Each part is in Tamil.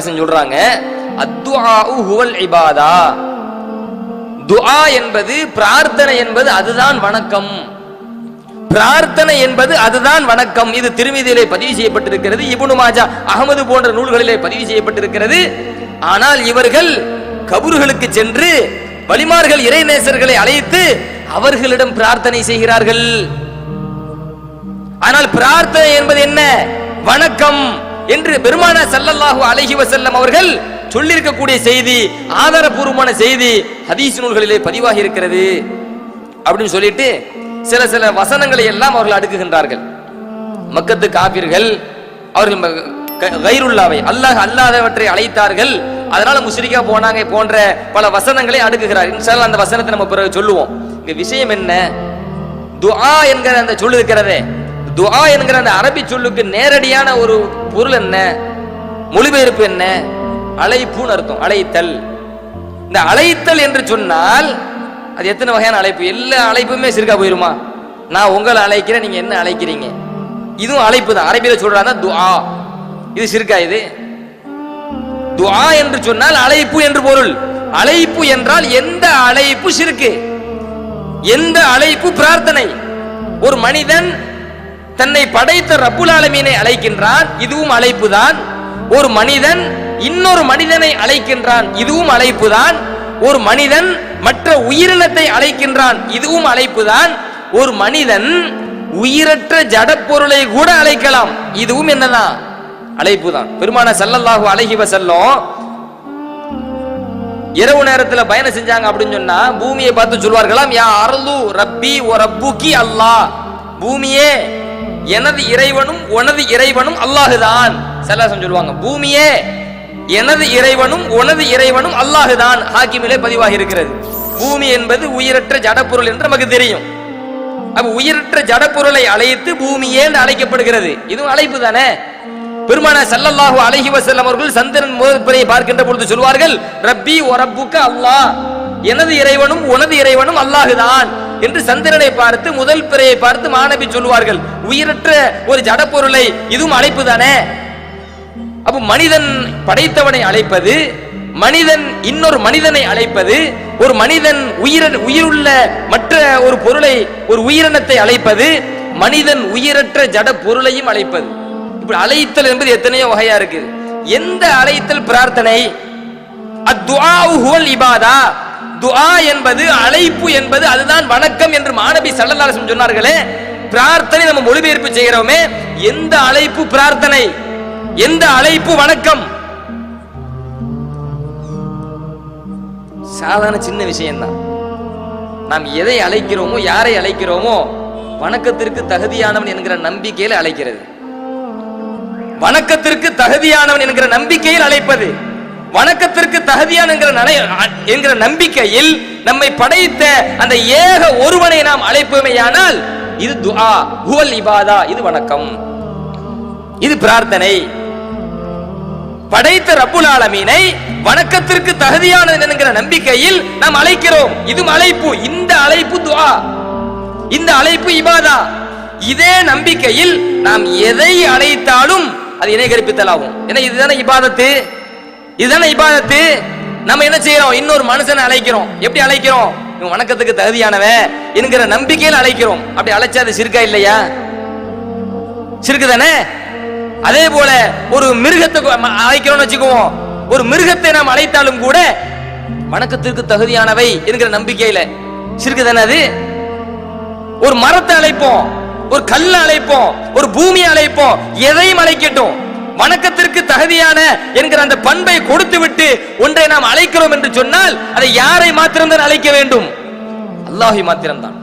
பேசன் சொல்றாங்க? அத்துஆஉ ஹுவல் இபாதா. துஆ என்பது பிரார்த்தனை என்பது அதுதான் வணக்கம். பிரார்த்தனை என்பது அதுதான் வணக்கம். இது திருமதியிலே பதிவு செய்யப்பட்டிருக்கிறது இபுனு மாஜா அகமது போன்ற நூல்களிலே பதிவு செய்யப்பட்டிருக்கிறது. ஆனால் இவர்கள் கபூர்களுக்கு சென்று வலிமார்கள் இறைநேசர்களை அழைத்து அவர்களிடம் பிரார்த்தனை செய்கிறார்கள். ஆனால் பிரார்த்தனை என்பது என்ன? வணக்கம். என்று பெருமான சல்லல்லாஹு அலஹி வசல்லம் அவர்கள் சொல்லியிருக்கக்கூடிய செய்தி ஆதாரபூர்வமான செய்தி ஹதீஸ் நூல்களிலே பதிவாகி இருக்கிறது அப்படின்னு சொல்லிட்டு சில சில வசனங்களை எல்லாம் அவர்கள் அடுக்குகின்றார்கள். மக்கத்து காபிர்கள் அவர்கள் க- கைருல்லாவை அல்லாஹ் அல்லாதவற்றை அழைத்தார்கள். அதனால முஸ்ரிக்கா போனாங்க போன்ற பல வசனங்களை அடுக்குகிறார். இன்ஷால்லா அந்த வசனத்தை நம்ம பிறகு சொல்லுவோம். இங்க விஷயம் என்ன? துஆ என்கிற அந்த சொல்லு இருக்கிறதே. துஆ என்கிற அந்த அரபி சொல்லுக்கு நேரடியான ஒரு பொருள் என்ன? மொழிபெயர்ப்பு என்ன? அழைப்புன்னு அர்த்தம் அழைத்தல் இந்த அழைத்தல் என்று சொன்னால் அது எத்தனை வகையான அழைப்பு? எல்லா அழைப்புமே சிறுக்கா போயிருமா? நான் உங்களை அழைக்கிறேன் நீங்க என்ன அழைக்கிறீங்க? இதுவும் அழைப்பு தான். அரபியில சொல்றாங்க துஆ. இது சிறுக்கா இது. துஆ என்று சொன்னால் அழைப்பு என்று பொருள். அழைப்பு என்றால் எந்த அழைப்பு சிறுக்கு? எந்த அழைப்பு பிரார்த்தனை? ஒரு மனிதன் தன்னை படைத்த ரப்புல் ஆலமீனை அழைக்கின்றான் இதுவும் அழைப்புதான். ஒரு மனிதன் இன்னொரு மனிதனை அழைக்கின்றான் இதுவும் அழைப்புதான். ஒரு மனிதன் மற்ற உயிரினத்தை அழைக்கின்றான் இதுவும் அழைப்புதான். ஒரு மனிதன் உயிரற்ற ஜடப்பொருளை கூட அழைக்கலாம் இதுவும் என்னதான்? அழைப்புதான். பெருமான சல்லல்லாஹு அழகிவ செல்லும் இரவு நேரத்துல பயணம் செஞ்சாங்க அப்படின்னு சொன்னா பூமியை பார்த்து சொல்வார்களாம் யா அரலு ரப்பி ஓ ரப்புக்கி அல்லாஹ். பூமியே எனது இறைவனும் உனது இறைவனும் அல்லாஹுதான். செல்லாசம் சொல்லுவாங்க பூமியே எனது இறைவனும் உனது இறைவனும் அல்லாஹுதான். ஹாக்கிமிலே பதிவாகி இருக்கிறது. பூமி என்பது உயிரற்ற ஜடப்பொருள் என்று நமக்கு தெரியும். அப்ப உயிரற்ற ஜடப்பொருளை அழைத்து பூமியே என்று அழைக்கப்படுகிறது? இதுவும் அழைப்பு தானே? பெருமான சல்லல்லாஹு அலைஹி வசல்லம் அவர்கள் சந்திரன் முதற்பிறையை பார்க்கின்ற பொழுது சொல்வார்கள் ரப்பி ஒரப்புக்கு அல்லாஹ் எனது இறைவனும் உனது இறைவனும் அல்லாஹுதான். என்று சந்திரனை பார்த்து முதல் பிறையை பார்த்து மாணவி சொல்வார்கள் உயிரற்ற ஒரு ஜட பொருளை இதுவும் அழைப்பு தானே? அப்ப மனிதன் படைத்தவனை அழைப்பது மனிதன் இன்னொரு மனிதனை அழைப்பது ஒரு மனிதன் உயிர உயிருள்ள மற்ற ஒரு பொருளை ஒரு உயிரினத்தை அழைப்பது மனிதன் உயிரற்ற ஜட பொருளையும் அழைப்பது. இப்படி அழைத்தல் என்பது எத்தனையோ வகையா இருக்கு எந்த அழைத்தல் பிரார்த்தனை? அத்வா இபாதா. துஆ என்பது அழைப்பு என்பது அதுதான் வணக்கம் என்று மாணவி சல்லல்லாஹு சொன்னார்களே. பிரார்த்தனை நம்ம மொழிபெயர்ப்பு செய்கிறோமே எந்த அழைப்பு பிரார்த்தனை? எந்த அழைப்பு வணக்கம்? சாதாரண சின்ன விஷயம்தான். நாம் எதை அழைக்கிறோமோ யாரை அழைக்கிறோமோ வணக்கத்திற்கு தகுதியானவன் என்கிற நம்பிக்கையில் அழைக்கிறது. வணக்கத்திற்கு தகுதியானவன் என்கிற நம்பிக்கையில் அழைப்பது. வணக்கத்திற்கு தகுதியான என்கிற என்கிற நம்பிக்கையில் நம்மை படைத்த அந்த ஏக ஒருவனை நாம் அழைப்போமேயானால் இது துஆ ஹுவல் இபாதா இது வணக்கம். இது பிரார்த்தனை. படைத்த ரப்புல் ஆலமீனை வணக்கத்திற்கு தகுதியானது என்கிற நம்பிக்கையில் நாம் அழைக்கிறோம். இது அழைப்பு இந்த அழைப்பு துஆ இந்த அழைப்பு இபாதா. இதே நம்பிக்கையில் நாம் எதை அழைத்தாலும் அது இணை ஆகும் ஏன்னா இதுதானே இபாதத்து. இதுதானே இபாதத்து? நம்ம என்ன செய்யறோம்? இன்னொரு மனுஷனை அழைக்கிறோம். எப்படி அழைக்கிறோம்? இவன் வணக்கத்துக்கு தகுதியானவன் என்கிற நம்பிக்கையில் அழைக்கிறோம். அப்படி அழைச்சா அது சிறுக்கா இல்லையா? சிறுக்கு தானே அதே போல ஒரு மிருகத்தை ம- அழைக்கிறோம்னு வச்சுக்குவோம். ஒரு மிருகத்தை நாம் அழைத்தாலும் கூட வணக்கத்திற்கு தகுதியானவை என்கிற நம்பிக்கையில. சிறுக்கு தானே அது? ஒரு மரத்தை அழைப்போம். ஒரு கல்லை அழைப்போம். ஒரு பூமியை அழைப்போம். எதையும் அழைக்கட்டும். வணக்கத்திற்கு தகுதியான என்கிற அந்த பண்பை கொடுத்து விட்டு ஒன்றை நாம் அழைக்கிறோம் என்று சொன்னால் அதை யாரை மாத்திரம்தான் அழைக்க வேண்டும்? அல்லாஹை மாத்திரம்தான்.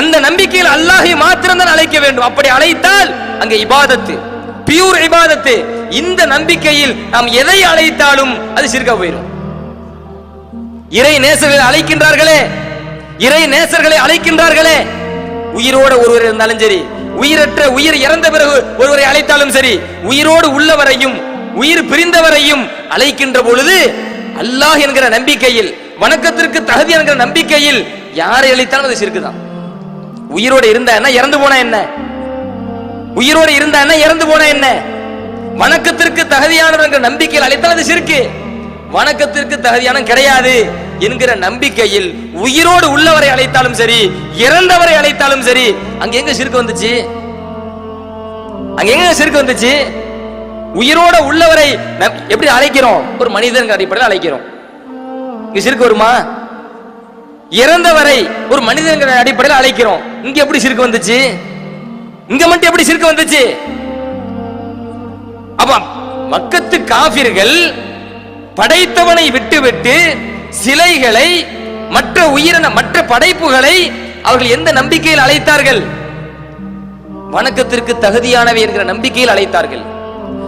அந்த நம்பிக்கையில் அல்லாஹை மாத்திரம்தான் அழைக்க வேண்டும். அப்படி அழைத்தால் அங்கே இபாதத்து பியூர் இபாதத்து. இந்த நம்பிக்கையில் நாம் எதை அழைத்தாலும் அது சிறுக போயிடும் இறை நேசர்களை அழைக்கின்றார்களே இறை நேசர்களை அழைக்கின்றார்களே. உயிரோட ஒருவர் இருந்தாலும் சரி உயிரற்ற உயிர் இறந்த பிறகு ஒருவரை அழைத்தாலும் சரி உயிரோடு உள்ளவரையும் உயிர் பிரிந்தவரையும் அழைக்கின்ற பொழுது அல்லாஹ் என்கிற நம்பிக்கையில் வணக்கத்திற்கு தகுதி என்கிற நம்பிக்கையில் யாரை அழைத்தாலும் அது சிறுக்குதான். உயிரோடு இருந்தா என்ன இறந்து போனா என்ன? உயிரோடு இருந்தா என்ன இறந்து போனா என்ன? வணக்கத்திற்கு தகுதியானவர் என்ற நம்பிக்கையில் அழைத்தால் அது சிறுக்கு. வணக்கத்திற்கு தகுதியான கிடையாது என்கிற நம்பிக்கையில் உயிரோடு உள்ளவரை அழைத்தாலும் சரி இறந்தவரை அழைத்தாலும் சரி அங்க எங்க சிறுக்கு வந்துச்சு? அங்க எங்க சிறுக்கு வந்துச்சு? உயிரோட உள்ளவரை எப்படி அழைக்கிறோம்? ஒரு மனிதன் அடிப்படையில் அழைக்கிறோம். இங்க சிறுக்கு வருமா? இறந்தவரை ஒரு மனிதன் அடிப்படையில் அழைக்கிறோம். இங்க எப்படி சிறுக்கு வந்துச்சு? இங்க மட்டும் எப்படி சிறுக்கு வந்துச்சு? அப்ப மக்கத்து காபிர்கள் படைத்தவனை விட்டுவிட்டு சிலைகளை மற்ற உயிரின மற்ற படைப்புகளை அவர்கள் எந்த நம்பிக்கையில் அழைத்தார்கள்? வணக்கத்திற்கு தகுதியானவை என்கிற நம்பிக்கையில் அழைத்தார்கள்.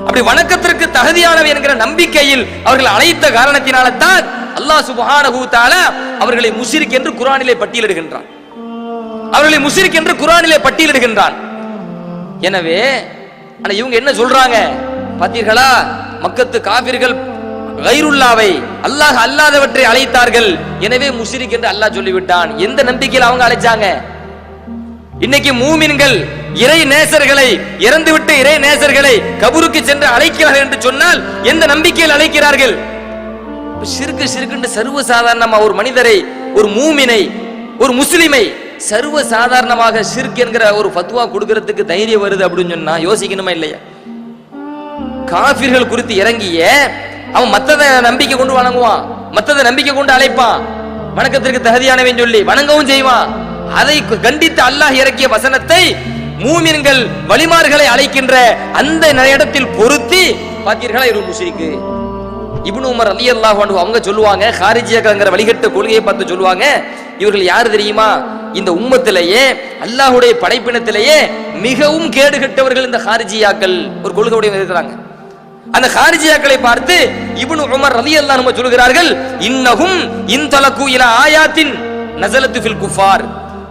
அப்படி வணக்கத்திற்கு தகுதியானவை என்கிற நம்பிக்கையில் அவர்கள் அழைத்த காரணத்தினால தான் அல்லாஹ் சுப்ஹானஹு தஆலா அவர்களை முஷிரிக் என்று குர்ஆனிலே பட்டியலிடுகின்றான். அவர்களை முஷிரிக் என்று குர்ஆனிலே பட்டியலிடுகின்றான். எனவே ஆனா இவங்க என்ன சொல்றாங்க? பார்த்தீர்களா மக்கத்து காபிர்கள் கைருல்லாவை அல்லாஹ் அல்லாதவற்றை அழைத்தார்கள். எனவே முஷிரிக் என்று அல்லாஹ் சொல்லிவிட்டான். எந்த நம்பிக்கையில் அவங்க அழைச்சாங்க? இன்னைக்கு மூமின்கள் இறை நேசர்களை இறந்துவிட்டு இறை நேசர்களை கபூருக்கு சென்று அழைக்கிறார்கள் என்று சொன்னால் எந்த நம்பிக்கையில் அழைக்கிறார்கள்? சிறுக்கு சிறுக்குன்னு சர்வ சாதாரணமா ஒரு மனிதரை ஒரு மூமினை ஒரு முஸ்லிமை சர்வ சாதாரணமாக சிறுக்கு என்கிற ஒரு ஃபத்வா கொடுக்கறதுக்கு தைரியம் வருது அப்படின்னு சொன்னா யோசிக்கணுமா இல்லையா? காபிர்கள் குறித்து இறங்கிய அவன் மத்தத நம்பிக்கை கொண்டு வணங்குவான் மத்தத நம்பிக்கை கொண்டு அழைப்பான். வணக்கத்திற்கு தகுதியானவன் சொல்லி வணங்கவும் செய்வான். அதை கண்டித்து அல்லாஹ் இறக்கிய வசனத்தை மூமின்கள் வழிமார்களை அழைக்கின்ற அந்த இடத்தில் பொருத்தி பார்த்தீர்களா இரு முஸ்லிக்கு இப்னு உமர் அலி அல்லாஹ் அவங்க சொல்லுவாங்க ஹாரிஜியாக்கிற வழிகட்ட கொள்கையை பார்த்து சொல்லுவாங்க இவர்கள் யார் தெரியுமா? இந்த உம்மத்திலேயே அல்லாஹுடைய படைப்பினத்திலேயே மிகவும் கேடுகட்டவர்கள் இந்த ஹாரிஜியாக்கள். ஒரு கொள்கையுடைய இருக்கிறாங்க அந்த ஹாரிஜியாக்களை பார்த்து இப்னு உமர் ரலி அல்லா நம்ம சொல்கிறார்கள் இன்னகும் இன்தலகு இல ஆயாத்தின் நசலத்து ஃபில் குஃபார்.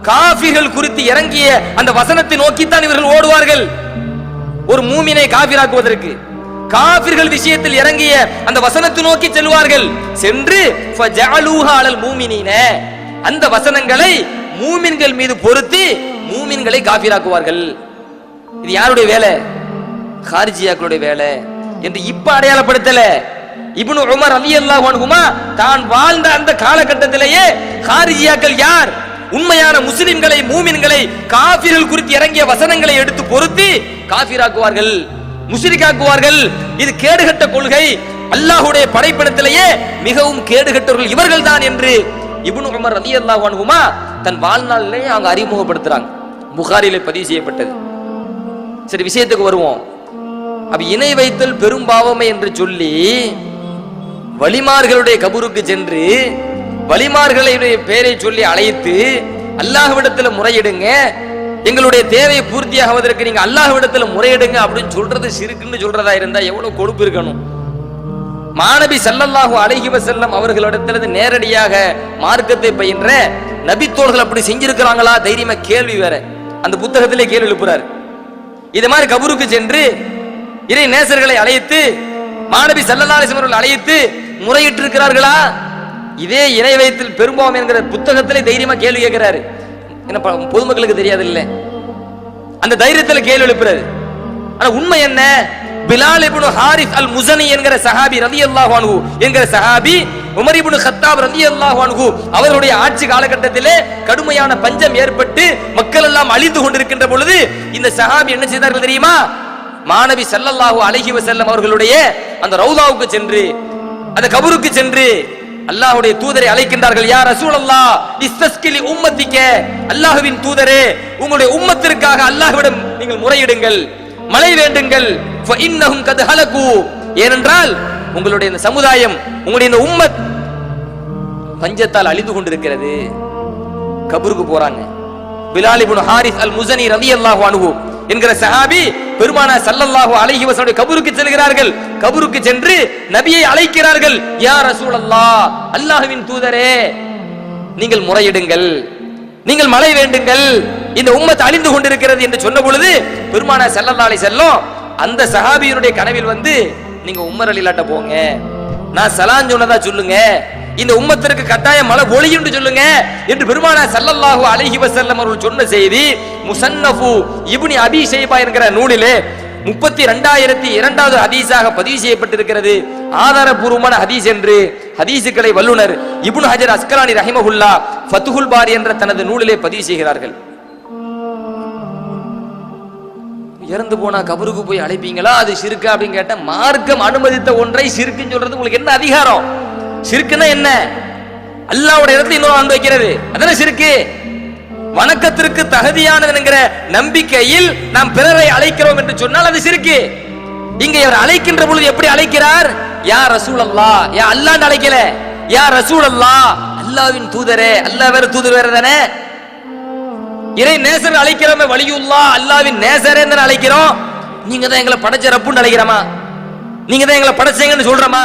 காஃபிர்கள் குறித்து இறங்கிய அந்த வசனத்தை நோக்கித்தான் இவர்கள் ஓடுவார்கள். ஒரு மூமினை காபிராக்குவதற்கு காபிர்கள் விஷயத்தில் இறங்கிய அந்த வசனத்தை நோக்கி செல்வார்கள். சென்று ஃபஜஅலூஹா அலல் மூமினீன. அந்த வசனங்களை மூமின்கள் மீது பொருத்தி மூமின்களை காபிராக்குவார்கள் இது யாருடைய வேலை? ஹாரிஜியாக்களுடைய வேலை. என்று இப்ப அடையாளப்படுத்தல. இப்னு உமர் ரலியல்லாஹு அன்ஹுமா தான் வாழ்ந்த அந்த காலகட்டத்திலேயே ஹாரிஜியாக்கள் யார்? உண்மையான முஸ்லிம்களை மூமின்களை காபிர்கள் குறித்து இறங்கிய வசனங்களை எடுத்து பொருத்தி காபிராக்குவார்கள் முஸ்லிக்காக்குவார்கள் இது கேடுகட்ட கொள்கை. அல்லாஹுடைய படைப்பிடத்திலேயே மிகவும் கேடுகட்டவர்கள் இவர்கள் தான் என்று இப்னு உமர் ரலியல்லாஹு அன்ஹுமா தன் வாழ்நாளிலேயே அவங்க அறிமுகப்படுத்துறாங்க. புகாரிலே பதிவு செய்யப்பட்டது. சரி விஷயத்துக்கு வருவோம். அப்ப இணை வைத்தல் பெரும் பாவமே என்று சொல்லி வலிமார்களுடைய கபூருக்கு சென்று வலிமார்களுடைய பெயரை சொல்லி அழைத்து அல்லாஹ்விடத்துல முறையிடுங்க. எங்களுடைய தேவை பூர்த்தியாகுவதற்கு நீங்க அல்லாஹ்விடத்துல முறையிடுங்க அப்படின்னு சொல்றது சிறுக்குன்னு சொல்றதா இருந்தா எவ்வளவு கொழுப்பு இருக்கணும். மாணவி ஸல்லல்லாஹு அழகிவ செல்லம் அவர்களிடத்திலிருந்து நேரடியாக மார்க்கத்தை பயின்ற நபித்தோர்கள் அப்படி செஞ்சிருக்கிறாங்களா? தைரியமா கேள்வி வேற. அந்த புத்தகத்திலே கேள்வி எழுப்புறாரு. இது மாதிரி கபூருக்கு சென்று இறை நேசர்களை அழைத்து மாணவி சல்லல்லாஹு அழைத்து முறையிட்டு இருக்கிறார்களா இதே இறை வைத்தில் பெரும்பாவம் என்கிற புத்தகத்திலே தைரியமா கேள்வி கேட்கிறாரு. என்ன பொதுமக்களுக்கு தெரியாது இல்லை அந்த தைரியத்தில் கேள்வி எழுப்புறாரு. ஆனா உண்மை என்ன? பிலால் இப்னு ஹாரிஸ் அல் முசனி என்கிற சஹாபி ரலியல்லாஹு அன்ஹு என்கிற சஹாபி உமர் இப்னு ஹத்தாப் ரலியல்லாஹு அனுகு அவர்களுடைய ஆட்சி காலகட்டத்திலே கடுமையான பஞ்சம் ஏற்பட்டு மக்கள் எல்லாம் அழிந்து கொண்டிருக்கின்ற பொழுது இந்த சஹாபி என்ன செய்தார்கள் தெரியுமா? மாணவி செல்லல்லாஹு அழகி செல்லம் அவர்களுடைய அந்த ரவுதாவுக்கு சென்று அந்த கபருக்கு சென்று அல்லாஹுடைய தூதரை அழைக்கின்றார்கள் யா ரசூலல்லாஹ் இஸ்தஸ்கிலி உம்மத்திக்க அல்லாஹ்வின் தூதரே உங்களுடைய உம்மத்திற்காக அல்லாஹுவிடம் நீங்கள் முறையிடுங்கள் மழை வேண்டுங்கள் ஃபஇன்னஹும் கது ஹலகு. ஏனென்றால் உங்களுடைய இந்த சமுதாயம் உங்களுடைய இந்த உம்மத் பஞ்சத்தால் அழிந்து கொண்டிருக்கிறது. கபருக்கு போறாங்க. பிலாலிபுன் ஹாரிஸ் அல் முசனி ரவி அல்லாஹ் அனுபவம் என்கிற சஹாபி பெருமானா சல்லல்லாஹு அலைஹி வஸல்லம் கபருக்கு செல்கிறார்கள். கபருக்கு சென்று நபியை அழைக்கிறார்கள். யா ரசூலல்லாஹ் அல்லாஹ்வின் தூதரே நீங்கள் முறையிடுங்கள். நீங்கள் மழை வேண்டுங்கள். இந்த உம்மத் அழிந்து கொண்டிருக்கிறது என்று சொன்ன பொழுது பெருமானா ஸல்லல்லாஹு அலைஹி செல்லும் அந்த சஹாபியினுடைய கனவில் வந்து நீங்க உம்மர் அலிலாட்ட போங்க. நான் சலான் சொன்னதா சொல்லுங்க. இந்த உம்மத்திற்கு கட்டாயம் மழை ஒளியுண்டு சொல்லுங்க என்று பெருமானா சல்லல்லாஹு அலஹி வசல்லம் அவர்கள் சொன்ன செய்தி முசன்னஃபு இப்னி அபி ஷைபா என்கிற நூலிலே முப்பத்தி ரெண்டாயிரத்தி இரண்டாவது ஹதீஸாக பதிவு செய்யப்பட்டிருக்கிறது. ஆதாரபூர்வமான ஹதீஸ் என்று ஹதீசுகளை வல்லுனர் இபுன் ஹஜர் அஸ்கலானி ரஹிமஹுல்லா ஃபத்துஹுல் பாரி என்ற தனது நூலிலே பதிவு செய்கிறார்கள். இறந்து போனா கபருக்கு போய் அழைப்பீங்களா? அது சிறுக்கா அப்படின்னு கேட்டா மார்க்கம் அனுமதித்த ஒன்றை சிறுக்குன்னு சொல்றது உங்களுக்கு என்ன அதிகாரம்? சிறுக்குன்னா என்ன? அல்லாவோட இடத்துல இன்னொரு அன்பு வைக்கிறது. அதான சிறுக்கு? வணக்கத்திற்கு தகுதியானது என்கிற நம்பிக்கையில் நாம் பிறரை அழைக்கிறோம் என்று சொன்னால் அது சிறுக்கு. இங்க இவர் அழைக்கின்ற பொழுது எப்படி அழைக்கிறார்? யா ரசூல் அல்லா யா அல்லாண்டு அழைக்கல. யா ரசூல் அல்லா அல்லாவின் தூதரே. அல்லாஹ் வேற தூதர் வேற தானே? இறை நேசர் அழைக்கிறோமே வலியுல்லா. அல்லாவின் நேசரே தானே அழைக்கிறோம். நீங்க தான் எங்களை படைச்ச ரப்புன்னு அழைக்கிறோமா? நீங்க தான் எங்களை படைச்சீங்கன்னு சொல்றோமா?